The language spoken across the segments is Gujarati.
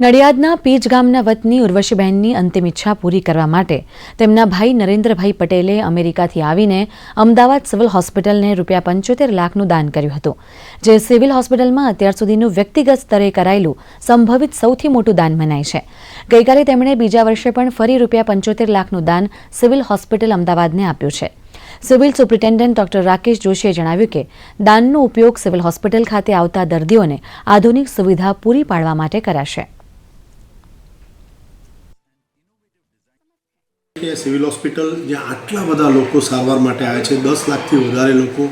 નડિયાદના પીજ ગામના વતની ઉર્વશીબહેનની અંતિમ ઈચ્છા પૂરી કરવા માટે તેમના ભાઈ નરેન્દ્રભાઈ પટેલે અમેરિકાથી આવીને અમદાવાદ સિવિલ હોસ્પિટલને રૂપિયા પંચોતેર લાખનું દાન કર્યું હતું, જે સિવિલ હોસ્પિટલમાં અત્યાર સુધીનું વ્યક્તિગત સ્તરે કરાયેલું સંભવિત સૌથી મોટું દાન મનાય છે. ગઈકાલે તેમણે બીજા વર્ષે પણ ફરી રૂપિયા પંચોતેર લાખનું દાન સિવિલ હોસ્પિટલ અમદાવાદને આપ્યું છે. સિવિલ સુપ્રિન્ટેન્ડન્ટ ડોક્ટર રાકેશ જોશીએ જણાવ્યું કે, દાનનો ઉપયોગ સિવિલ હોસ્પિટલ ખાતે આવતા દર્દીઓને આધુનિક સુવિધા પૂરી પાડવા માટે કરાશે. કે સિવિલ હોસ્પિટલ જ્યાં આટલા બધા લોકો સારવાર માટે આવે છે, દસ લાખથી વધારે લોકો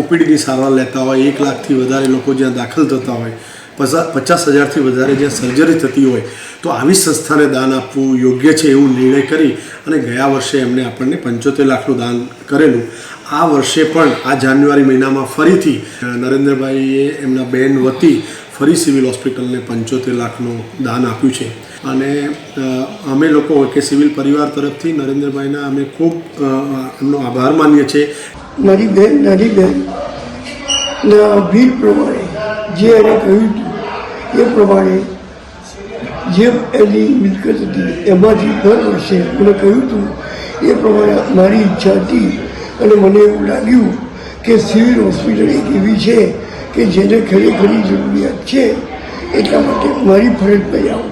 ઓપીડીની સારવાર લેતા હોય, એક લાખથી વધારે લોકો જ્યાં દાખલ થતા હોય પચાસ પચાસ હજારથી વધારે જ્યાં સર્જરી થતી હોય, તો આવી સંસ્થાને દાન આપવું યોગ્ય છે એવું નિર્ણય કરી અને ગયા વર્ષે એમણે આપણને પંચોતેર લાખનું દાન કરેલું. આ વર્ષે પણ, આ જાન્યુઆરી મહિનામાં ફરીથી નરેન્દ્રભાઈએ એમના બેન વતી ફરી સિવિલ હોસ્પિટલને પંચોતેર લાખનું દાન આપ્યું છે. અને અમે લોકો કે સિવિલ પરિવાર તરફથી નરેન્દ્રભાઈના અમે ખૂબ એમનો આભાર માનીએ છીએ. મારી બેન, નાની બેન, ના પ્રમાણે જે એને કહ્યું હતું, એ પ્રમાણે જે એની મિલકત હતી એમાંથી દર વર્ષે મને કહ્યું હતું, એ પ્રમાણે મારી ઈચ્છા હતી. અને મને એવું લાગ્યું કે સિવિલ હોસ્પિટલ એક એવી છે કે જેને ખરેખરી જરૂરિયાત છે એટલા માટે મારી ફરજ આવું.